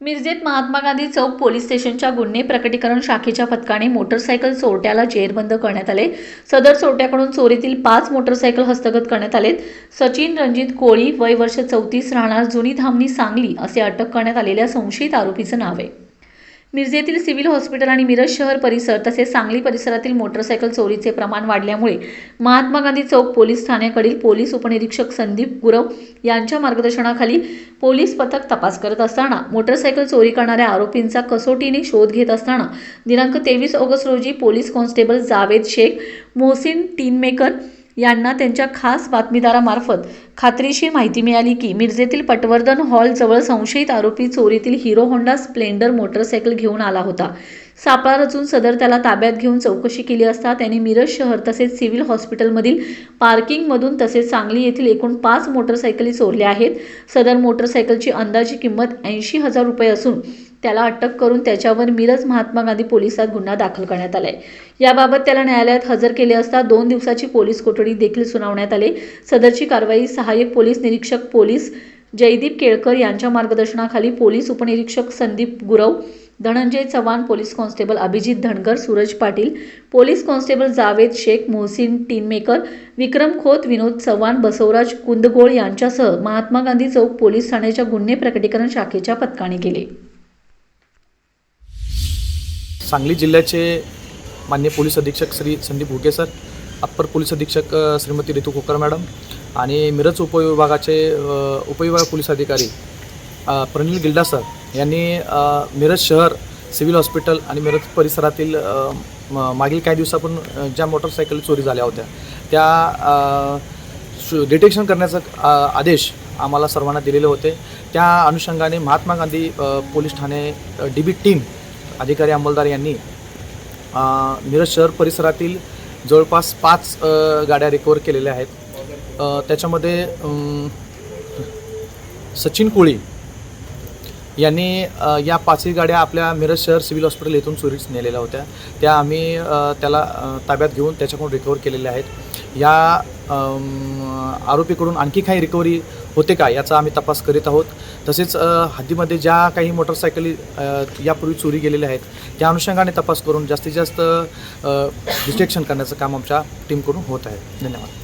मिरजेत महात्मा गांधी चौक police स्टेशनच्या गुन्हे प्रकटीकरण शाखेच्या पथकाने मोटरसायकल चोरट्याला जेरबंद करण्यात आले. सदर चोरट्याकडून चोरीतील पाच मोटरसायकल हस्तगत करण्यात आलेत. सचिन रणजित कोळी वय वर्ष चौतीस राहणार जुनी धामणी सांगली असे अटक करण्यात आलेल्या संशयित आरोपीचं नाव आहे. मिरजेतील सिव्हिल हॉस्पिटल आणि मिरज शहर परिसर तसेच सांगली परिसरातील मोटरसायकल चोरीचे प्रमाण वाढल्यामुळे महात्मा गांधी चौक पोलीस ठाण्याकडील पोलीस उपनिरीक्षक संदीप गुरव यांच्या मार्गदर्शनाखाली पोलीस पथक तपास करत असताना मोटरसायकल चोरी करणाऱ्या आरोपींचा कसोटीने शोध घेत असताना दिनांक तेवीस ऑगस्ट रोजी पोलीस कॉन्स्टेबल जावेद शेख मोहसिन टीनमेकर यांना त्यांच्या खास बातमीदारामार्फत खात्रीशीर माहिती मिळाली की मिरजेतील पटवर्धन हॉल जवळ संशयित आरोपी चोरीतील हिरो होंडा स्प्लेंडर मोटरसायकल घेऊन आला होता. सापळा रचून सदर त्याला ताब्यात घेऊन चौकशी केली असता त्याने मिरज शहर तसेच सिव्हिल हॉस्पिटलमधील पार्किंगमधून तसेच सांगली येथील एकूण पाच मोटरसायकली चोरल्या आहेत. सदर मोटरसायकलची अंदाजी किंमत ऐंशी हजार रुपये असून त्याला अटक करून त्याच्यावर मिरज महात्मा गांधी पोलिसात गुन्हा दाखल करण्यात आलाय. याबाबत त्याला न्यायालयात हजर केले असता दोन दिवसाची पोलीस कोठडी देखील सुनावण्यात आले. सदरची कारवाई सहाय्यक पोलीस निरीक्षक पोलीस जयदीप केळकर यांच्या मार्गदर्शनाखाली पोलीस उपनिरीक्षक Sandeep Gurav Dhananjay Chavan police constable Abhijit Dhangar Suraj Patil police constable Javed Shaikh Mohsin Tinmaker Vikram Khot Vinod Chavan Basavaraj Kundgol यांच्यासह महात्मा गांधी चौक पोलीस ठाण्याच्या गुन्हे प्रकटीकरण शाखेच्या पथकाने केले. सांगली जिल्ह्याचे मान्य पोलीस अधीक्षक Shri Sandeep Bhuke sir upper police अधीक्षक श्रीमती रितू कोकर मॅडम आणि मिरज उपविभागाचे उपविभाग पोलीस अधिकारी प्रनिल गिल्डा सर यांनी मिरज शहर सिव्हिल हॉस्पिटल आणि मिरज परिसरातील मागील काही दिवसापासून ज्या मोटरसायकल चोरी झाल्या होत्या त्या डिटेक्शन करण्याचा आदेश आम्हाला सर्वांना दिलेले होते. त्या अनुषंगाने महात्मा गांधी पोलीस ठाणे डी बी टीम अधिकारी अंमलदार यांनी मिरज शहर परिसरातील जवळपास पाच गाड्या रिकवर केलेल्या आहेत. त्याच्यामध्ये सचिन कोळी यांनी या पाचही गाड्या आपल्या मिरज शहर सिव्हिल हॉस्पिटल येथून चोरीच नेलेल्या होत्या. त्या आम्ही त्याला ताब्यात घेऊन त्याच्याकडून रिकवर केलेल्या आहेत. या आरोपीकडून आणखी काही रिकव्हरी होते का याचा आम्ही तपास करीत आहोत. तसेच हद्दीमध्ये ज्या काही मोटरसायकली यापूर्वी चोरी गेलेल्या आहेत त्या अनुषंगाने तपास करून जास्तीत जास्त डिटेक्शन करण्याचं काम आमच्या टीमकडून होत आहे. धन्यवाद.